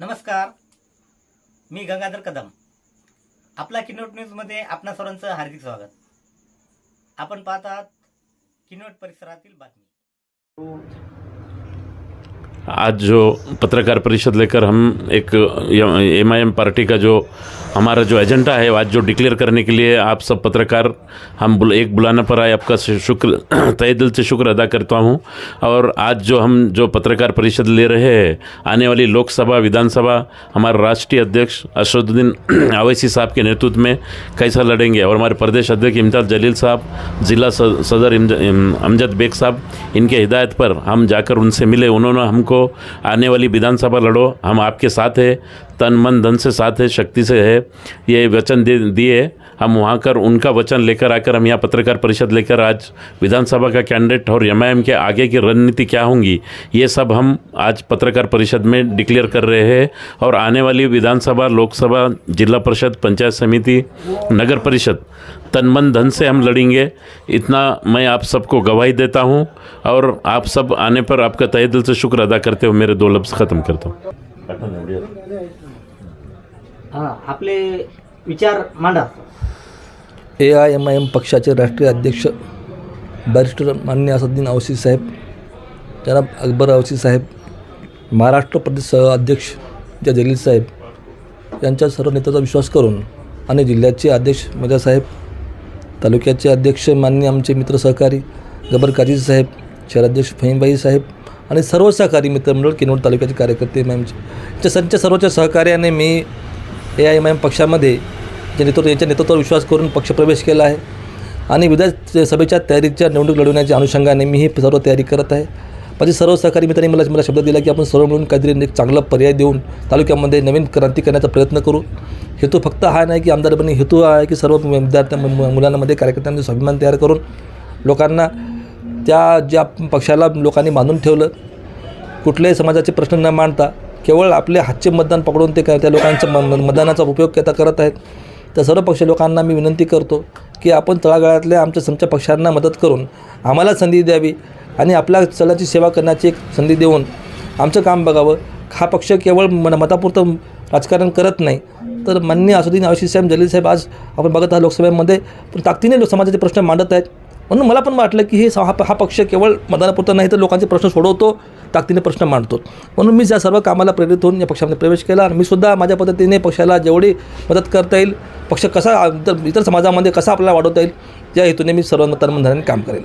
नमस्कार. मी गंगाधर कदम. आपला किनोट न्यूजमध्ये आपणा सर्वांचं हार्दिक स्वागत. आपण पाहत आहात किनोट परिसरातील बातमी. आज जो पत्रकार परिषद लेकर हम एक एम आई एम पार्टी का जो हमारा जो एजेंडा है आज जो डिक्लेयर करने के लिए आप सब पत्रकार हम बुल, एक बुलाना पर आए आपका शुक्र तय दिल से शुक्र अदा करता हूँ। और आज जो हम जो पत्रकार परिषद ले रहे हैं आने वाली लोकसभा विधानसभा हमारे राष्ट्रीय अध्यक्ष असदुद्दीन अवैसी साहब के नेतृत्व में कैसा लड़ेंगे? और हमारे प्रदेश अध्यक्ष इम्तियाज़ जलील साहब जिला सदर अमजद बेग साहब इनके हिदायत पर हम जाकर उनसे मिले। उन्होंने हमको आने वाली विधानसभा लड़ो। हम आपके साथ है तन मन धन से साथ है शक्ति से है। ये वचन दिए हम वहाँ कर, उनका वचन लेकर आकर हम यहाँ पत्रकार परिषद लेकर आज विधानसभा का कैंडिडेट और एम के आगे की रणनीति क्या होंगी, ये सब हम आज पत्रकार परिषद में डिक्लेयर कर रहे हैं और आने वाली विधानसभा, लोकसभा, जिला परिषद, पंचायत समिति, नगर परिषद तन मन धन से हम लड़ेंगे। इतना मैं आप सबको गवाही देता हूँ और आप सब आने पर आपका तहे दिल से शुक्र अदा करते हुए मेरे दो लफ्ज़ ख़त्म करता हूँ। हां आपले विचार मांडा A I M I M पक्षाचे राष्ट्रीय अध्यक्ष बॅरिस्टर मान्य असद्दीन अवसी साहेब जनाब अकबर अवसी साहेब महाराष्ट्र प्रदेश सह अध्यक्ष ज्या जलील साहेब यांच्या सर्व नेत्याचा विश्वास करून आणि जिल्ह्याचे अध्यक्ष मजा साहेब तालुक्याचे अध्यक्ष मान्य आमचे मित्र सहकारी गबर काजी साहेब शहराध्यक्ष फहीमबाई साहेब आणि सर्व सहकारी मित्रमंडळ किनवट तालुक्याचे कार्यकर्ते मॅमचे यांच्या संच्या सर्वच्या सहकार्याने मी A I M I M पक्षामध्ये जे नेतृत्व यांच्या नेतृत्वावर विश्वास करून पक्षप्रवेश केला आहे. आणि विधान सभेच्या तयारीच्या निवडणूक लढवण्याच्या अनुषंगाने मी ही सर्व तयारी करत आहे. माझे सर्व सहकारी मित्रांनी मला मला शब्द दिला की आपण सर्व मिळून काहीतरी एक चांगला पर्याय देऊन तालुक्यामध्ये नवीन क्रांती करण्याचा प्रयत्न करू. हेतू फक्त हा नाही की आमदार बनणे हेतू हा आहे की सर्व विद्यार्थ्या मु- मुलांमध्ये कार्यकर्त्यांचे स्वाभिमान तयार करून लोकांना त्या ज्या पक्षाला लोकांनी बांधून ठेवलं कुठल्याही समाजाचे प्रश्न न मांडता केवळ आपले हातचे मतदान पकडून ते काय त्या लोकांच्या म मतदानाचा उपयोग त्या करत आहेत. तर सर्व पक्ष लोकांना मी विनंती करतो की आपण तळागाळातल्या आमच्या समच्या पक्षांना मदत करून आम्हाला संधी द्यावी आणि आपल्या चलाची सेवा करण्याची एक संधी देऊन आमचं काम बघावं. हा पक्ष केवळ मन मतापुरतं राजकारण करत नाही. तर मान्य असुद्दीन आशिष साहेब जलील साहेब आज आपण बघत आहात लोकसभेमध्ये पण ताकदीने लोक समाजाचे प्रश्न मांडत आहेत. म्हणून मला पण वाटलं की हे हा हा पक्ष केवळ मतदानापुरता नाही तर लोकांचे प्रश्न सोडवतो ताकदीने प्रश्न मांडतो. म्हणून मी ज्या सर्व कामाला प्रेरित होऊन या पक्षामध्ये प्रवेश केला आणि मी सुद्धा माझ्या पद्धतीने पक्षाला जेवढी मदत करता येईल पक्ष कसा इतर इतर समाजामध्ये कसा आपल्याला वाढवता येईल या हेतूने मी सर्व तन्मधनाने काम करेल.